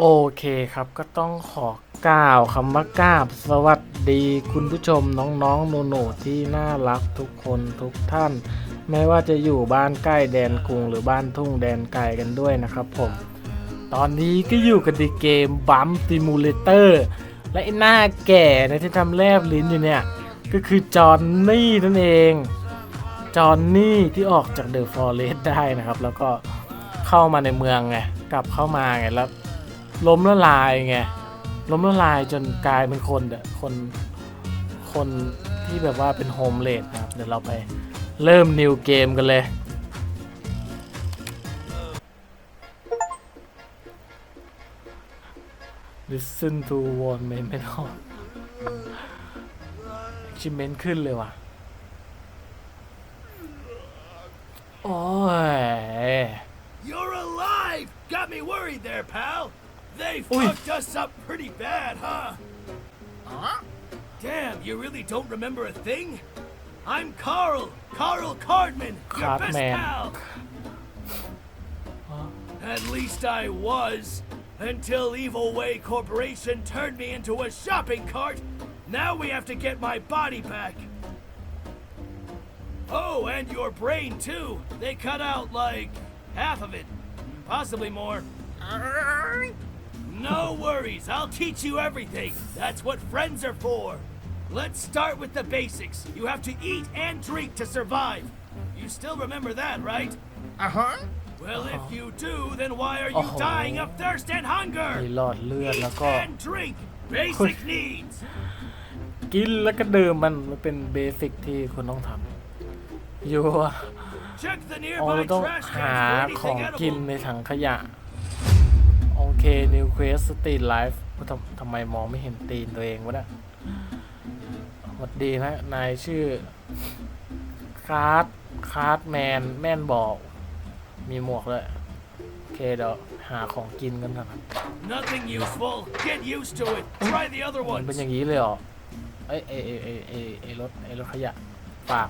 โอเคครับก็ต้องขอกล่าวคำว่ากราบสวัสดีคุณผู้ชมน้องๆหนูๆที่น่ารักทุกคนทุกท่าน ไม่ว่าจะอยู่บ้านใกล้แดนกรุงหรือบ้านทุ่งแดนไกลกันด้วยนะครับผม ตอนนี้ก็อยู่กันในเกมบัมติมูเลเตอร์และไอ้หน้าแก่นะที่ทำแลบลิ้นอยู่เนี่ย ก็คือจอห์นนี่นั่นเอง จอห์นนี่ที่ออกจากเดอะฟอเรสได้นะครับ แล้วก็เข้ามาในเมืองไงกลับเข้ามาไงแล้ว ล้มละลายไงล้มละลายจนกลายเป็นคนเดอะคนคนที่แบบว่าเป็นโฮมเลดนะครับ เดี๋ยวเราไปเริ่มนิวเกมกันเลย listen to one main ไม่ต้อง achievement ขึ้นเลยว่ะ โอ้ย You're alive! Got me worried there, pal. They Oi. fucked us up pretty bad, huh? Huh? Damn, you really don't remember a thing? I'm Carl, Carl Cardman, your best Cardman. pal. At least I was, until Evil Way Corporation turned me into a shopping cart. Now we have to get my body back. Oh, and your brain too. They cut out like half of it, possibly more. Uh, No worries, I'll teach you everything. That's what friends are for. Let's start with the basics. You have to eat and drink to survive. You still remember that, right? Uh huh. Well, if you do, then why are you Oh. dying of thirst and มี hunger? หลอดเลือด Eat แล้วก็ and drink. Basic needs. กินแล้วก็ดื่มมันมันเป็นเบสิกที่คุณต้องทำอยู่ Check the อ๋อ nearby เราต้อง trash หา cans for ของ anything กิน edible. ในถังขยะ โอเค New Quest Street Life ทำทำไมมองไม่เห็นตีนตัวเองวะเนี่ยสวัสดีนะ นายชื่อ คาร์ดคาร์ดแมน แม่นบอก มีหมวกเลยโอเคเดี๋ยวหาของกินกันก่อนครับ Nothing useful. Get used to it. Try the other มันเป็น ones. อย่างนี้เลยเหรอ เอ้ยเอ้ยเอ้ยเอ้ยเอ้ยเอ้ยรถไอ้รถขยะ ฝาก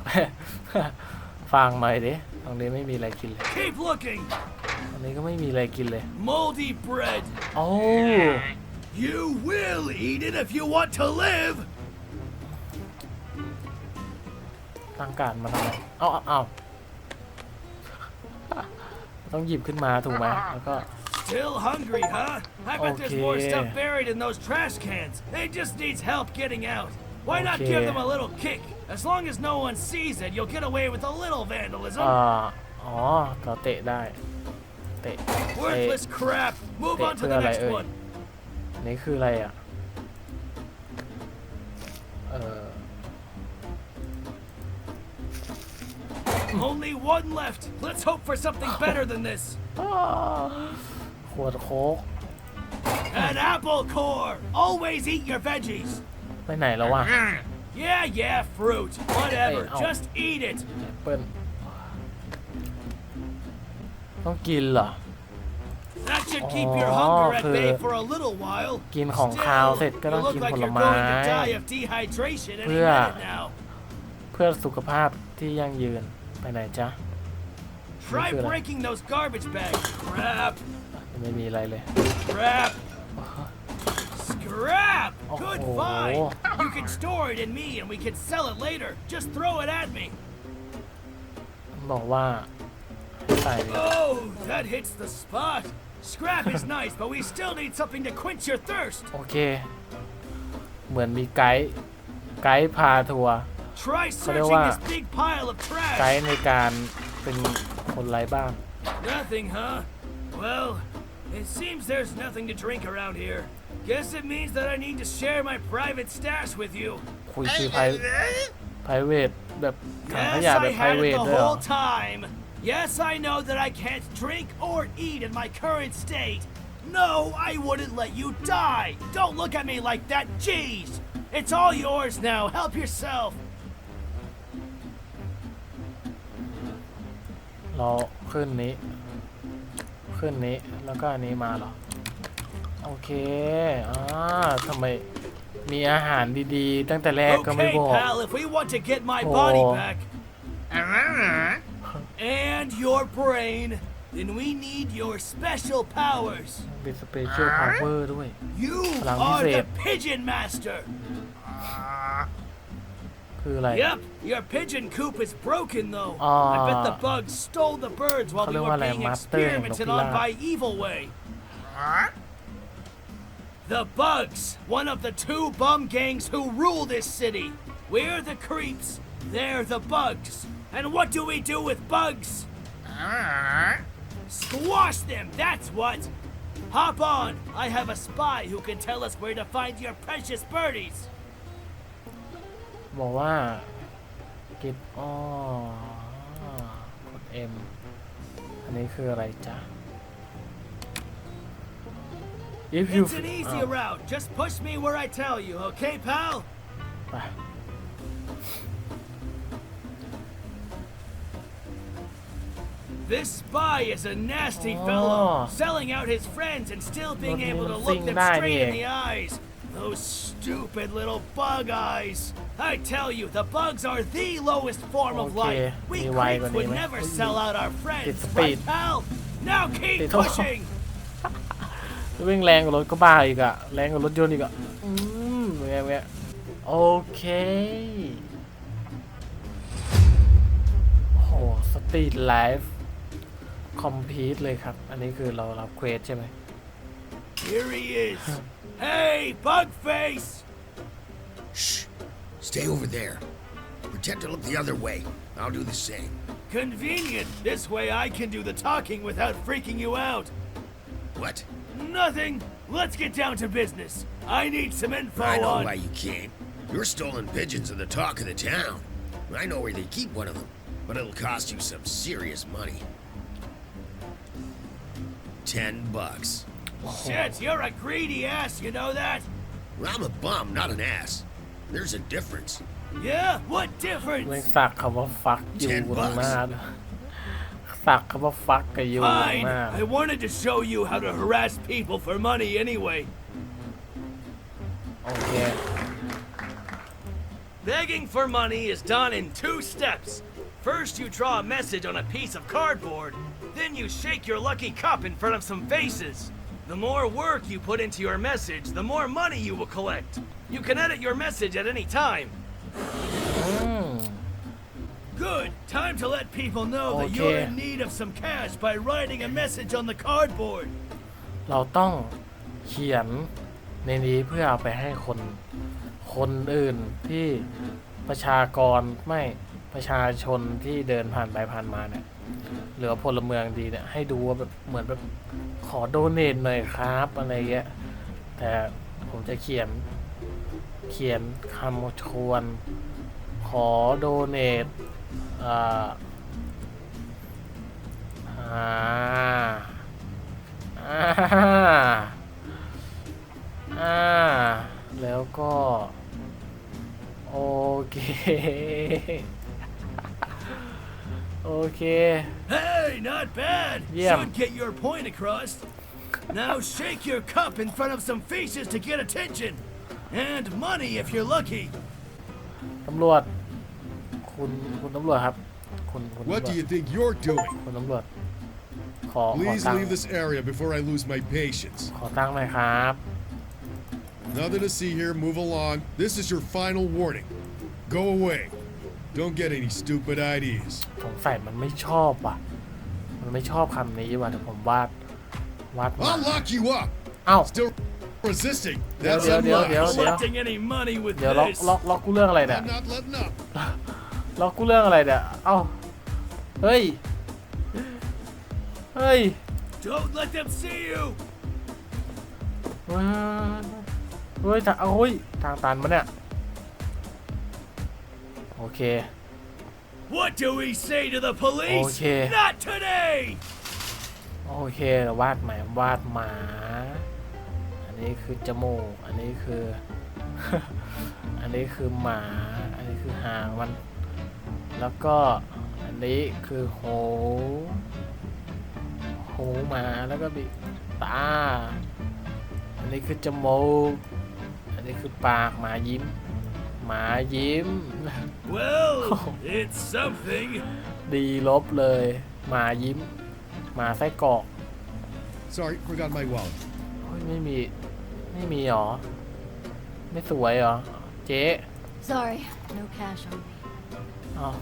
ฝากหน่อยดิ ตรงนี้ไม่มีอะไรกินเลย Keep looking. ตรงนี้ก็ไม่มีอะไรกินเลย Moldy bread. โอ้ You will eat it if you want to live. ตั้งการมาทำไมเอาเอาเอาต้องหยิบขึ้นมาถูกไหมแล้วก็ Still hungry, huh? I bet there's more Okay. stuff buried in those trash cans. They just needs help getting out. Why not give Okay. them a little kick? As long as no one sees it, you'll get away with a little vandalism. อ่าอ๋อเราเตะได้ เตะ Worthless crap. Move Hey, on to put the that next like, one. นี่คืออะไรอ่ะ เออ Only one left. Let's hope for something better than this. ขวดโค้ก An apple core. Always eat your veggies. ไปไหนแล้ววะ Yeah, yeah, fruit. Whatever. Hey, ow. Just eat it. แอปเปิ้ลต้องกินเหรอ That should keep your Oh, hunger at bay คือ for a little while. กินของคาวเสร็จก็ต้อง you กิน look like ผล you're ไม้ going to die of dehydration any เพื่อ minute now. เพื่อสุขภาพที่ยั่งยืน ไปไหนจ๊ะ Try good. breaking those garbage bags. Crap. ไม่มีอะไรเลย Crap. Scrap. Good Oh. find. You can store it in me and we can sell it later. Just throw it at me. บอกว่าให้ใส่ Oh, that hits the spot. Scrap is nice, but we still need something to quench your thirst. โอเค เหมือนมีไกด์ไกด์พาทัวร์ Try Sao searching đâu à? this big pile of ไก trash. ด์ในการเป็นคนไร้บ้าน Nothing, huh? Well, it seems there's nothing to drink around here. Guess it means that I need to share my private stash with you. คุยคือไพไพรเวทแบบถังข Yes, ยะแบ I บไพร had เว it ท the ด้วยเหรอ whole time. Yes, I know that I can't drink or eat in my current state. No, I wouldn't let you die. Don't look at me like that. Jeez. It's all yours now. Help yourself. เราขึ้นนี้ ขึ้นนี้แล้วก็อันนี้มาเหรอ โอเคอ่าทำไมมีอาหารดีๆ ตั้งแต่แรกก็ไม่ Okay, บอก pal, if we want to get my body Oh. back Uh huh. and your brain, then we need your special powers. เป็นสเปเชียลพาวเวอร์ด้วย You Lang are the visit. pigeon master. คืออะไร Yep, your pigeon coop is broken though. I Ah. bet the bugs stole the birds whileเขา we เรียก were ว่าอะไร being มาสเตอร์แห่งนก experimented พิรา on บ by Evil Way. The bugs, one of the two bum gangs who rule this city. We're the creeps, they're the bugs. And what do we do with bugs? Squash them, that's what! Hop on, I have a spy who can tell us where to find your precious birdies. บอกว่า get อ๋อ กด M อันนี้คืออะไรจ๊ะ if you. It's an easy route. Just push me where I tell you, okay, pal? This spy is a nasty oh. fellow, selling out his friends and still being able to look them straight in the eyes. Those stupid little bug eyes. I tell you, the bugs are the lowest form of life. We creeps would never sell out our friends, right, pal? Now keep pushing! วิ่งแรงกว่ารถก็บ้าอีกอะแรงกว่ารถยนต์อีกอะอืมแวะโอเคโอ้โหสตรีทไลฟ์คอมพีทเลยครับ อันนี้คือเรารับเควสใช่ไหม Here he is. hey, bug face. Shh. Stay over there. Pretend to look the other way. I'll do the same. Convenient. This way I can do the talking without freaking you out. What? Nothing. Let's get down to business. I need some info I know on. why you can't. Your stolen pigeons are the talk of the town. I know where they keep one of them, but it'll cost you some serious money. Ten bucks. Shit, you're a greedy ass, you know that? I'm a bum, not an ass. There's a difference. Yeah? What เรื่อง difference? สักคำว่าฟักอยู่ Ten ตรงหน้า bucks. ด้วย สักคำว่าฟักกับอยู่ตรง Fine. หน้า I wanted to show you how to harass people for money anyway. โอเค Begging for money is done in two steps. First, you draw a message on a piece of cardboard. Then you shake your lucky cup in front of some faces. The more work you put into your message, the more money you will collect. You can edit your message at any time. อืม Good. Time to let people know that Okay. you're in need of some cash by writing a message on the cardboard. เราต้องเขียนในนี้เพื่อเอาไปให้คนคนอื่นที่ประชากรไม่ประชาชนที่เดินผ่านไปผ่านมาเนี่ยหรือว่าพลเมืองดีเนี่ยให้ดูว่าแบบเหมือนแบบขอโดเนทหน่อยครับอะไรเงี้ยแต่ผมจะเขียนเขียนคำชวน ขอโดเนท อ่าอ่า อ่าอ่า แล้วก็ โอเค โอเค Hey, not bad. Yeah. Should get your point across. Now shake your cup in front of some faces to get attention. And money if you're lucky. ตำรวจ คุณคุณตำรวจครับ คุณคุณ What ตำร do วจ you think you're doing? คุณตำรวจ ขอ ขอ Please ตังค์ leave this area before I lose my patience. ขอตังค์หน่อยครับ Nothing to see here. Move along. This is your final warning. Go away. Don't get any stupid ideas. สงสัยมันไม่ชอบอ่ะ มันไม่ชอบคำนี้ว่ะเดี๋ยวผมวาด วาดมา I'll lock you up. เอ้า Still resisting. That's yeah, yeah, unlocked. yeah. Collecting any money with เดี๋ยวล็อก this. ล็อกล็อกกูเรื่องอะไรเนี่ย I'm not letting up. ล็อกกูเรื่องอะไรเนี่ยเอ้า เฮ้ย เฮ้ย Don't let them see you. เฮ้ยเฮ้ยทางเอาเฮ้ยทางตันมาเนี่ย โอเค What do we say to the police? Okay. Not today. โอเควาดหมายวาดหมา อันนี้คือจมูก อันนี้คือ อันนี้คือหมา อันนี้คือหางมัน แล้วก็อันนี้คือหูหูหมาแล้วก็มีตา อันนี้คือจมูก อันนี้คือปากหมายิ้ม หมายิ้ม Well, it's something. ดีลบเลย หมายิ้มหหมาไส้กรอก Sorry, forgot my wallet. เฮ้ยไม่มี ไม่มีหรอ ไม่สวยเหรอ เจ๊ Sorry, no cash on me. อ้าว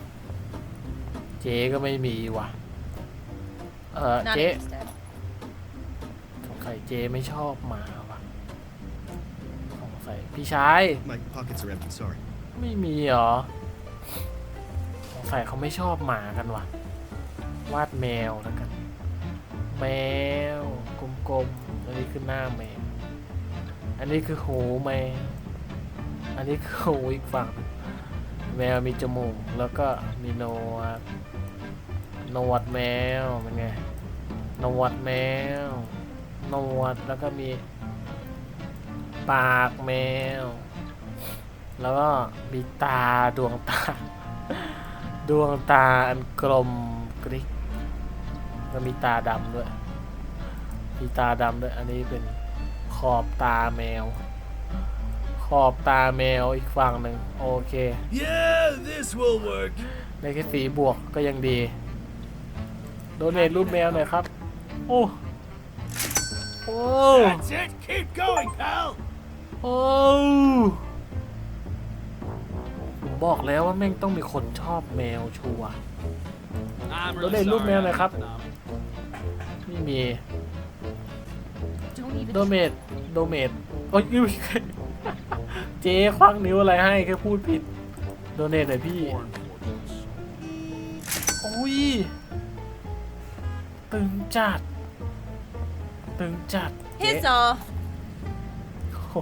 เจ๊ก็ไม่มีว่ะ เออ Not เจ๊ interested. สงสัยเจ๊ไม่ชอบหมาว่ะสงสัยพี่ชาย My pockets are empty, sorry. ไม่มีเหรอสงสัยเขาไม่ชอบหมากันว่ะ วาดแมวแล้วกัน แมว กลมๆ อันนี้คือหน้าแมว อันนี้คือหูแมว อันนี้คือหูอีกฝั่ง แมวมีจมูกแล้วก็มีหนวดนวดแมวเป็นไงนวดแมวนวดแล้วก็มีปากแมว แล้วก็มีตาดวงตา ดวงตาอันกลมกริกแล้วมีตาดำด้วย มีตาดำด้วย อันนี้เป็นขอบตาแมว ขอบตาแมวอีกฝั่งหนึ่งโอเค Yeah, this will work. ได้แค่สีบวกก็ยังดี โดเนทรูปแมวหน่อยครับ โอ้โอ้ That's it. Keep going, pal. โอ้ผมบอกแล้วว่าแม่งต้องมีคนชอบแมวชัวร์ I'm โดเนทรูปแมวหน่อยครับ ไม่มี Don't even. โดเมทโดเมทโอ้ยอุ๊ย เจ๊ควักนิ้วอะไรให้แค่พูดผิด โดเนทหน่อยพี่ โอ้ย ตึงจัด ตึงจัดเจ๊ His off. โอ้โห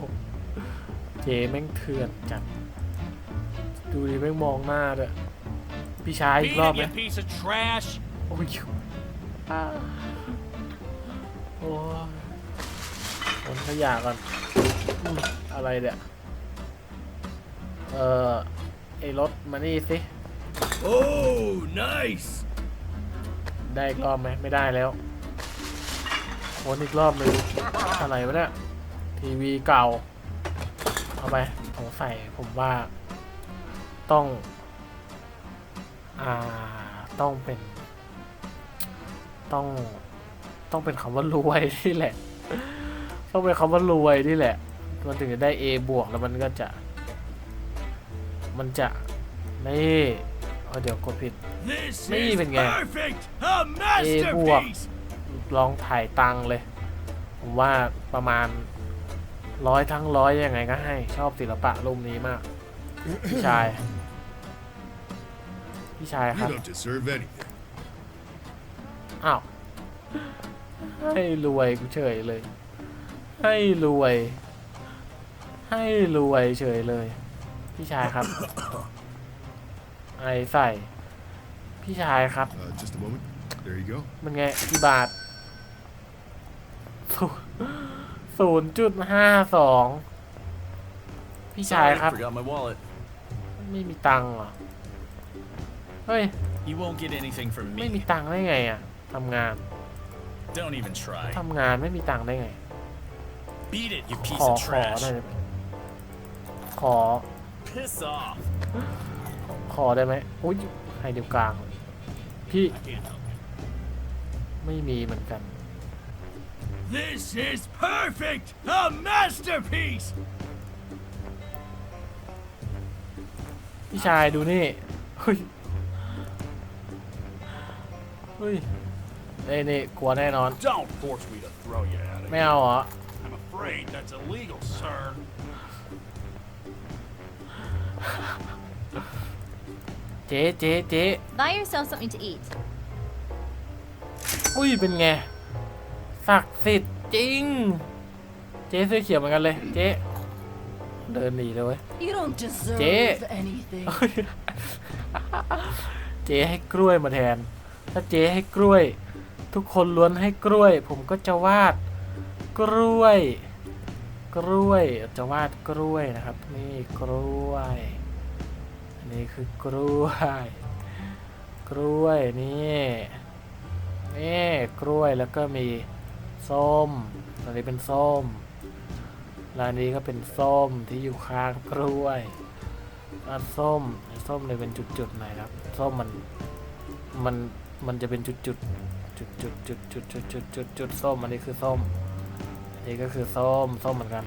เจ๊แม่งเถื่อนจัด ดูดิแม่งมองหน้าด้วยพี่ชายอีก Beat รอบ it, ไหม you piece of trash. โอ้ยอ่าโอ้ยขนขยะก่อนอืมอะไรเนี่ย เออไอรถมานี่สิ Oh, nice. ได้อีกรอบไหมไม่ได้แล้ววนอีกรอบหนึ่งอะไรวะเนี่ยทีวีเก่า เอาไปสงสัยผมว่า ต้อง อ่า ต้องเป็น ต้อง ต้องเป็นคำว่ารวยนี่แหละ ต้องเป็นคำว่ารวยนี่แหละ มันถึงจะได้ A บวกแล้วมันก็จะ มันจะนี่เอาเดี๋ยวกดผิด This Me is even get- perfect. A Eh, buộc. masterpiece. ลองถ่ายตังค์เลย ผมว่าประมาณร้อยทั้งร้อยยังไงก็ให้ชอบศิลปะรูปนี้มาก พี่ชาย พี่ชายค You รับ don't deserve anything. อ้าวให้รวยกูเฉยเลย ให้รวย ให้รวยเฉยเลย พี่ชายครับ ไอใส่ พี่ชายครับ Uh, just a moment. There you go. มันไงกี่บาทศูนย์จุดห้าสองพี่ชายครับ Forgot my wallet. ไม่มีตังค์เหรอ เฮ้ย You won't get anything from ไม่มี me. ตังค์ได้ไงอะทำงาน Don't even try. ทำงานไม่มีตังค์ได้ไง Beat it, you ข piece อ of ขอหน่อย trash. ได้ไหมขอ Piss off. ขอได้ไหมอุ้ยให้เดียวกลาง พี่ I can't help you. ไม่มีเหมือนกัน This is perfect. A masterpiece. พี่ชายดูนี่ เฮ้ย เฮ้ยเอ้ยนี่กลัวแน่นอน Don't force me to throw you out of ไม่เอาเหรอ I'm afraid that's illegal, sir. เจ๊เจ๊เจ๊ Buy yourself something to eat. อุ้ยเป็นไงศักดิ์สิทธิ์จริง เจ๊เสื้อเขียวเหมือนกันเลย เจ๊เดินหนีเลยเว้ย You don't deserve Dễ. anything. เจ๊ให้กล้วยมาแทน ถ้าเจ๊ให้กล้วย ทุกคนล้วนให้กล้วย ผมก็จะวาด กล้วย กล้วยจะวาดกล้วยนะครับ นี่กล้วยอั นนี้คือกล้วย กล้วยนี่นี่กล้วยแล้วก็มีส้มอันนี้เป็นส้มแล้วอันนี้ก็เป็นส้มที่อยู่ข้างกล้วยอันส้มส้มเลยเป็นจุดๆหน่อยครับส้มมันมันมันจะเป็นจุดๆจุดจุดจุดจุดจุดจุดจุดจุดส้มอันนี้คือส้มอันนี้ก็คือส้มส้มเหมือนกัน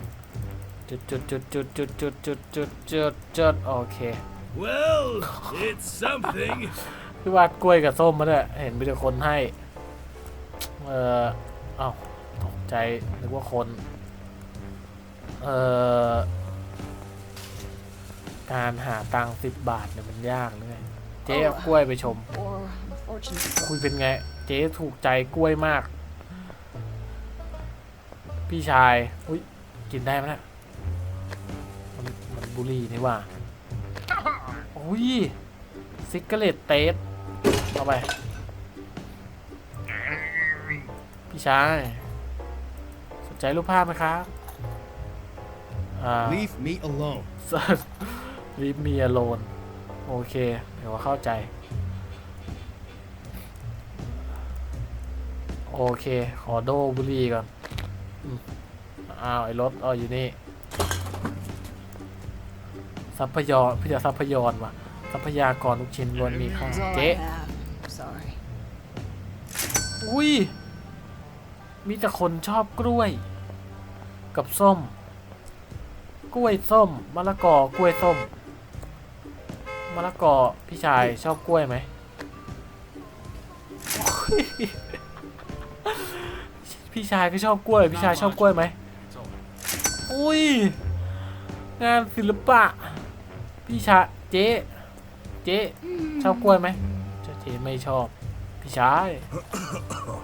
จุดจุดจุดจุดจุดจุดจุดจุดจุดจุดโอเค Well, it's something. พี่วาดกล้วยกับส้มมาด้วยเห็นมีแต่คนให้ เออเอ้าตกใจนึกว่าคน เออการหาตังค์สิบบาทเนี่ยมันยากเลยเจ๊เอากล้วยไปชม Or unfortunately. คุยเป็นไง เจ๊ถูกใจกล้วยมาก พี่ชาย อุ้ยกินได้ไหมเนะมันมันบุหรี่นี่หว่า อุ้ยซิกเกเลตเตสเอาไป พี่ชาย สนใจรูปภาพไหมครับอ่า Leave me alone. Leave me alone โอเค เดี๋ยวว่าเข้าใจ โอเค ขอโดบุหรีก่อนอืมอ้าว ไอ้รถอ๋ออยู่นี่ ทรัพยากรพี่จะทรัพยากรว่ะทรัพยากรทุกชิ้นล้วนมีค่า That's all เจ๊ I have. Sorry. อุ้ย มีแต่คนชอบกล้วย กับส้ม กล้วยส้มมะละกอกล้วยส้มมะละกอพี่ชายชอบกล้วยไหมอุ๊ยพี่ชายก็ชอบกล้วย พี่ชายชอบกล้วยไหมอุ้ย งานศิลปะ พี่ชายเจ๊เจ๊ชอบกล้วยไหมเจ๊เจ๊ไม่ชอบ พี่ชาย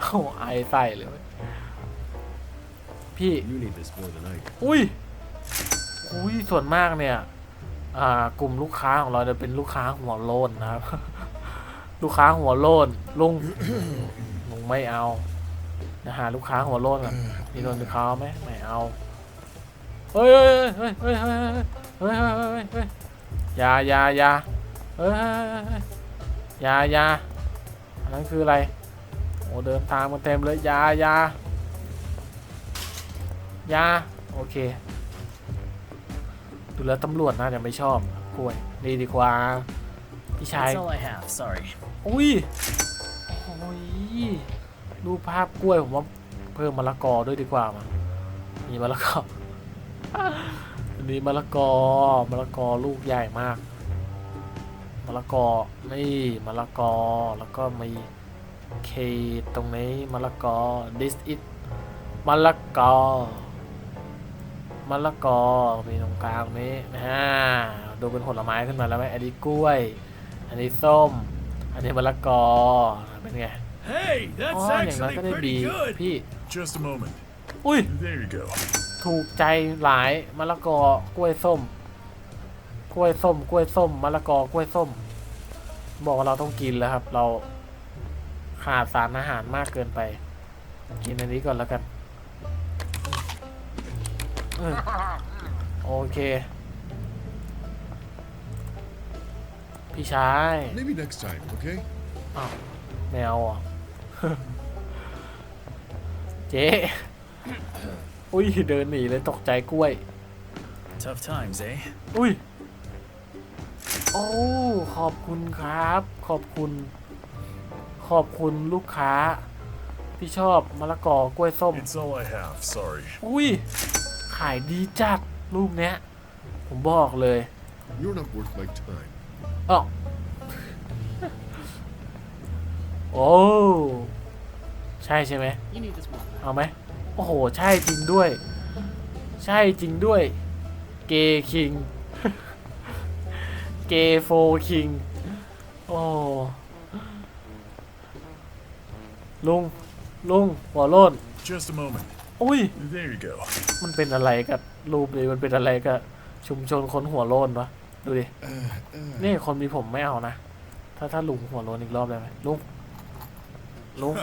โอ้ไอใส่เลยเว้ยพี่ You need this more than I do. อุ้ยอุ้ยส่วนมากเนี่ยอ่ากลุ่มลูกค้าของเราจะเป็นลูกค้าหัวโลนนะครับ ลูกค้าหัวโลนลุงลุงไม่เอานะฮะลูกค้าหัวโลนก่อนมีโดนลูกค้าไหมไม่เอาเฮ้ยเฮ้ยเฮ้ยเฮ้ยเฮ้ยเฮ้ยเฮ้ยเฮ้ ยเฮ้ยอยาอยาอยาเฮ้ยเฮ้ยเฮ้ยเฮ้ยอยาอยาอันนั้นคืออะไร โอ้เดินตามกันเต็มเลยอยาอยาอยาโอเค ดูแล้วตำรวจน่าจะไม่ชอบกล้วยนี่ดีกว่าพี่ชาย That's all I have. Sorry. อุ้ยโอ้ยรูปภาพกล้วยผมว่าเพิ่มมะละกอด้วยดีกว่ามั้งมีมะละกออั นนี้มะละกอมะละกอลูกใหญ่มากมะละกอนี่มะละกอแล้วก็มีเคตรงนี้มะละกอ this is มะละกอมะละกอมีตรงกลางนี้นะฮะดูเป็นผลไม้ขึ้นมาแล้วไหมอันนี้กล้วย อันนี้ส้ม อันนี้มะละกอเป็นไง Hey, อ๋อ that's อย่างน้อย actually ก็ได้บี pretty good. พี่ Just a moment. อุ้ย There you go. ถูกใจหลายมะละกอกล้วยส้ม กล้วยส้ม กล้วยส้มมะละกอกล้วยส้ม บอกว่าเราต้องกินแล้วครับ เราขาดสารอาหารมากเกินไป กินอันนี้ก่อนแล้วกันอืมโอเค พี่ชาย Maybe next time, okay? อ้าวแมวอะ เจ๊ อุ้ยเดินหนีเลยตกใจกล้วย Tough times, eh? อุ้ย โอ้ ขอบคุณครับ ขอบคุณ ขอบคุณลูกค้า ที่ชอบมะละกอกล้วยส้ม It's all I have. Sorry. อุ้ย ขายดีจัดรูปเนี้ย ผมบอกเลย You're not worth my time. อ๋อโอ้ ใช่ใช่ไหม You need this one. เอาไหม โอ้โห ใช่จริงด้วย ใช่จริงด้วย เกคิง เกโฟคิง โอ้ ลุง ลุง หัวโล้น Just a moment. อุ้ย There you go. มันเป็นอะไรกับรูปนี้มันเป็นอะไรกับชุมชนคนหัวโล้นวะ ดูดิ นี่คนมีผมไม่เอานะ ถ้าถ้าลุงหัวโล้นอีกรอบได้ไหมลุง ลุง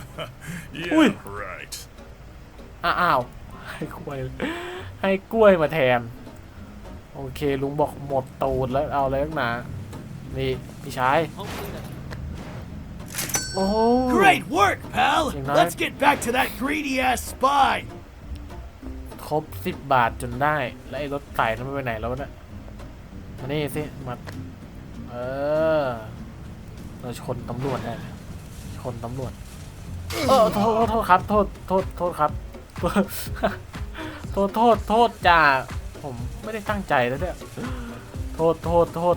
Yeah, Ui. right. อ้าว ให้กล้วย ให้กล้วยมาแทน โอเคลุงบอกหมดตูดแล้วเอาอะไรนักหนา นี่พี่ชาย โอ้ Great work, pal. You know Let's it? get back to that greedy ass spy. ครบสิบบาทจนได้ แล้วไอ้รถไต่นั้นมันไปไหนแล้ววะเนี่ยมานี่สิมาเออ เราชนตำรวจได้ไหมชนตำรวจ เออโทษโทษครับ โทษโทษโทษครับ โทษโทษโทษจ่าผมไม่ได้ตั้งใจแล้วเนี่ยโทษโทษโทษ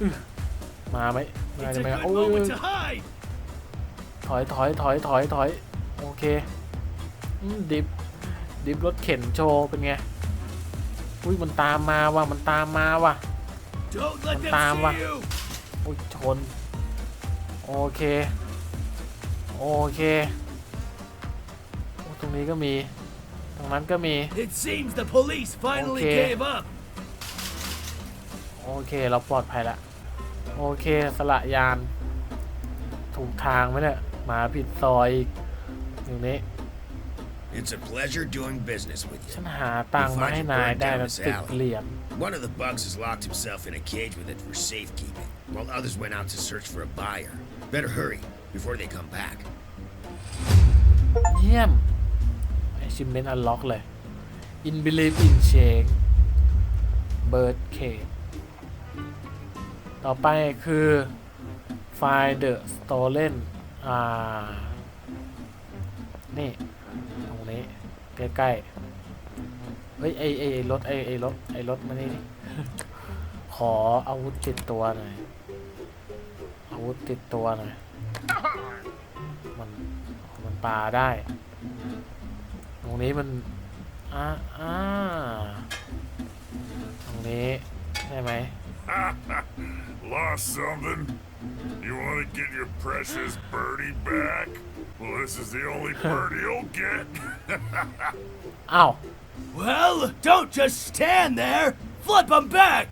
อื้อมาไหมมา It's จะ a ไหม good โอ้ย moment to hide. ถอยถอยถอยถอยถอยโอเคอืมดิฟดิฟรถเข็นโชว์เป็นไงอุ้ยมันตามมาว่ะมันตามมาว่ะ Don't let them Tama. see you. อุ้ยชนโอเคโอเคโอ้ ตรงนี้ก็มี ตรงนั้นก็มี It seems the police finally Okay. gave up. โอเคเราปลอดภัยละ โอเคสละยาน ถูกทางไหมเนี่ยมาผิดซอยอีกอยู่นี้ It's a pleasure doing business with ฉั you. นหาตังค์มาให้นายได้แล้วสิบเหรียญ One of the bugs has locked himself in a cage with it for safekeeping, while others went out to search for a buyer. Better hurry before they come back. เยี่ยม achievement unlock เลย in believe in change bird cage ต่อไปคือ find the stolen อ่า นี่ ตรงนี้ ใกล้ๆ เฮ้ย ไอไอไอรถ ไอไอรถ ไอรถมานี่ดิขออาวุธติดตัวหน่อย อาวุธติดตัวหน่อย มัน มันปาได้ นี้มัน อ่าอ่าตรงนี้ ใช่ไหม Lost something? You want to get your precious birdie back? Well, this is the only birdie you'll get. อ้าว Well, don't just stand there. Flip them back.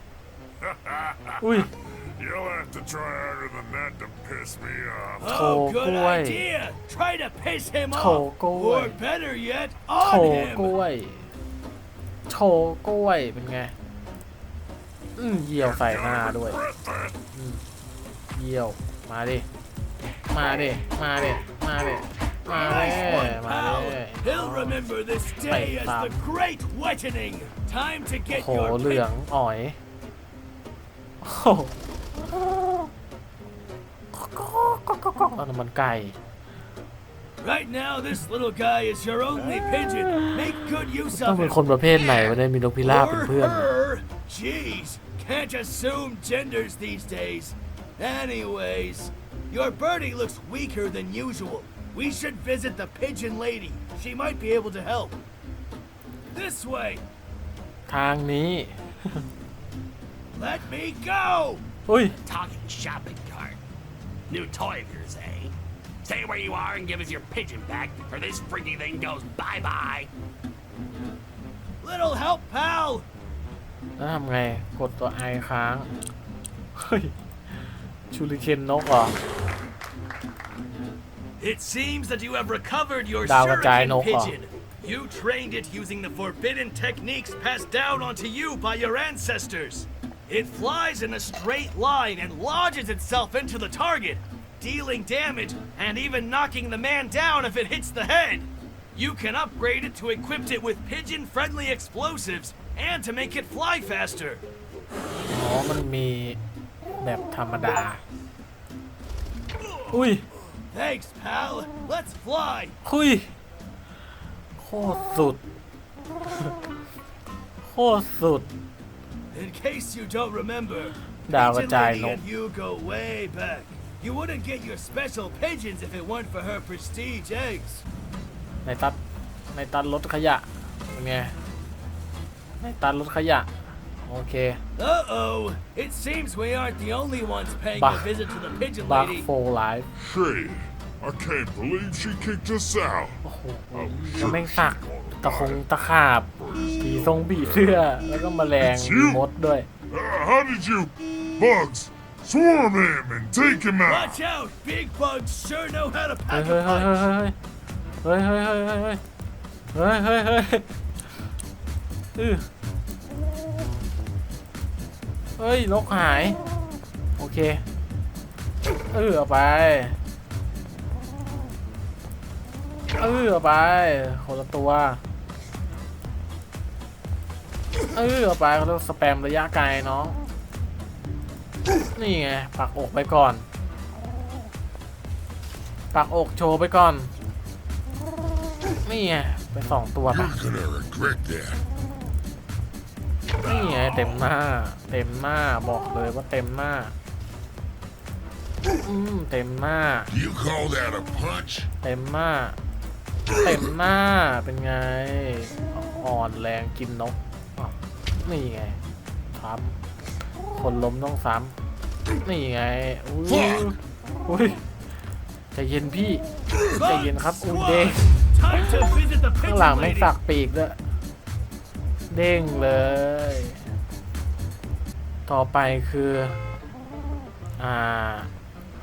อุ้ย You'll have to try harder than that to piss me off. Oh, Thổ good quay. idea. Try to piss him Thổ off. quay. Or better yet, โช on ว์ him. กล้วยโชว์กล้วยเป็นไง อืมเยี่ยวใส่หน้าด้วย Regret that. เยี่ยว มาดิ มาดิ มาดิ มาดิ มาดิ Nice one, มา pal. ดิ He'll remember this day as the Bậy great whitening. Time to โอ้ get โห your เหลื pick องอ๋อยโอ้โห เอาน้ำมันไก่ Right now, this little guy is your only pigeon. Make good use ต้อง of เป็น him. คนประเภทไหนวะเนี่ยมีนกพิราบเป็น Or เพื่อน her. Jeez, can't assume genders these days. Anyways, your birdie looks weaker than usual. We should visit the pigeon lady. She might be able to help. This way. ทางนี้ Let me go. อุ้ย Talking shopping cart. New toy of yours, eh? Stay where you are and give us your pigeon back, or this freaky thing goes bye bye. Little help, pal. แล้วทำไง กดตัวไอค้าง เฮ้ย ชูริเคนนกเหรอ It seems that you have recovered your Đào vào trái shuriken nổ hả? pigeon. You trained it using the forbidden techniques passed down onto you by your ancestors. It flies in a straight line and lodges itself into the target, dealing damage and even knocking the man down if it hits the head. You can upgrade it to equip it with pigeon friendly explosives and to make it fly faster. อ๋อ มันมีแบบธรรมดา อุ้ย Thanks, pal. Let's fly. คุย โคตรสุด โคตรสุด In case you don't remember, Đào vào Pigeon chài Lady nổ. and you go way back. You wouldn't get your special pigeons if it weren't for her prestige eggs. ในตัด ในตัดรถขยะ เป็นไง ในตัดรถขยะ โอเค Uh-oh. It seems we aren't the only ones paying Bah. a visit to the pigeon บัก lady. โฟไลฟ์ Hey, I can't believe she kicked us out. โอ้โหแล้วแม่งสัก ตะคงตะขาบ ผีทรงผีเสื้อ แล้วก็แมลงมีมดด้วย Uh, how did you bugs swarm him and take him out? Watch out! Big bugs sure know how to เฮ้ย pack เฮ้ย a เฮ้ย punch. เฮ้ยเฮ้ยเฮ้ยเฮ้ยเฮ้ยเฮ้ยเฮ้ยเฮ้ยอื้อเฮ้ยนกหาย โอเค เออเอาไป เออเอาไปคนละตัว เออเอาไปเขาเรียกว่าสแปมระยะไกลน้อง นี่ไงปักอกไปก่อนไปปักอกโชว์ไปก่อน นี่ไงไปสองตัวปะ You're gonna regret that. นี่ไงเต็มหน้า เต็มหน้าบอกเลยว่าเต็มหน้า อืมเต็มหน้า You call that a punch? เต็มหน้า เต็มหน้าเป็นไง อ่อนแรงกินนกอ้าว นี่ไงซ้ำคนล้มต้องซ้ำนี่ไงอุ้ยอุ้ยใจเย็นพี่ใจเย็นครับอุ้ยเด้งข้างหลังไม่สักปีกด้วยเด้งเลย ต่อไปคือ อ่า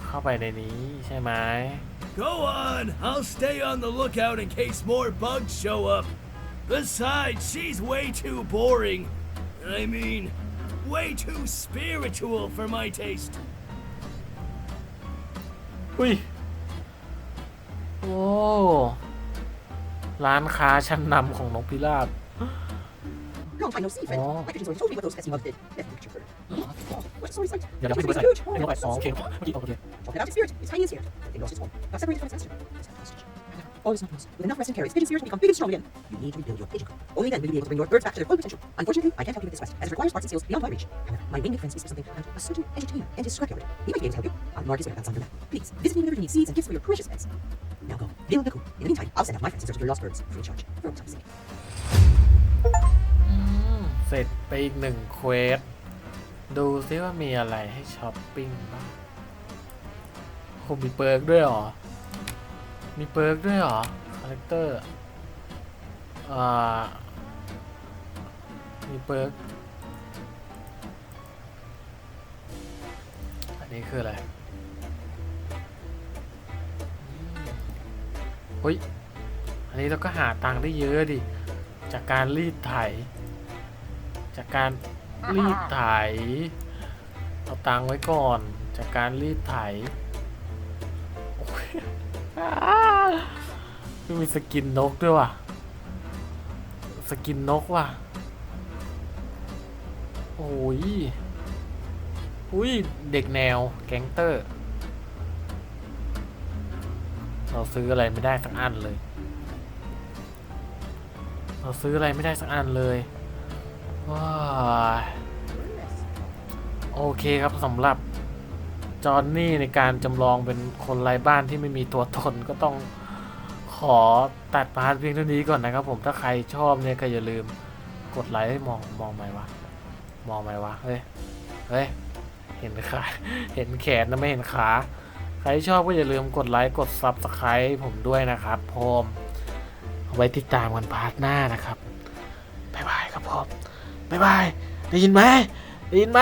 เข้าไปในนี้ใช่ไหม Go on I'll stay on the lookout in case more bugs show up Besides she's way too boring I mean, way too spiritual for my taste. อุ้ย โอ้ ร้านค้าชั้นนำของนกพิราบ Long time no see, friend. Oh. My pigeons already told me what those pesky bugs did. Left the picture for Oh, what a sorry sight. เดี๋ยวเราไปดู It's ไป huge. ไม่รู้ไปอ๋อโอเคเมื่อกี้โอเค Talking about its spirit. Its tiny is here. They lost its home. Got separated from its master. It's a hostage. All is not lost. With enough rest and care, its pigeon spirit will become big and strong again. You need to rebuild your pigeon coop. Only then will you be able to bring your birds back to their full potential. Unfortunately, I can't help you with this quest, as it requires parts and skills beyond my reach. However, my winged friend speaks for something about a certain entertainer and his scrapyard. He might be able to help you. I'll mark his whereabouts on your map. Please, visit me whenever you need seeds and gifts for your precious pets. Now go, build the coop. In the meantime, I'll send out my friends in search of your lost birds, free of charge, for old time's sake. เสร็จไปอีกหนึ่งเควส ดูซิว่ามีอะไรให้ช้อปปิ้งบ้างคงมีเปิร์กด้วยเหรอ มีเปิร์กด้วยเหรอ คาแรคเตอร์อ่ามีเปิร์กอันนี้คืออะไรอืมเฮ้ย อันนี้เราก็หาตังค์ได้เยอะดิ จากการรีดไถ จากการรีดไถ เอาตังค์ไว้ก่อน จากการรีดไถ ไม่มีสกินนกด้วยว่ะ สกินนกว่ะ โอ้ย อุ้ย เด็กแนวแก๊งเตอร์ เราซื้ออะไรไม่ได้สักอันเลย เราซื้ออะไรไม่ได้สักอันเลยว้าโอเคครับสำหรับ จอห์นนี่ในการจำลองเป็นคนไร้บ้านที่ไม่มีตัวตนก็ต้องขอตัดพาร์ทเพียงเท่านี้ก่อนนะครับผมถ้าใครชอบเนี่ยก็อย่าลืมกดไลค์ให้มองมองไหมวะมองไหมวะเฮ้ยเฮ้ยเห็นขาเห็นแขนนะไม่เห็นขาใครชอบก็อย่าลืมกดไลค์กดซับสไครต์ผมด้วยนะครับผมเอาไว้ติดตามกันพาร์ทหน้านะครับบ๊ายบายครับผมบ๊ายบายได้ยินไหมได้ยินไหม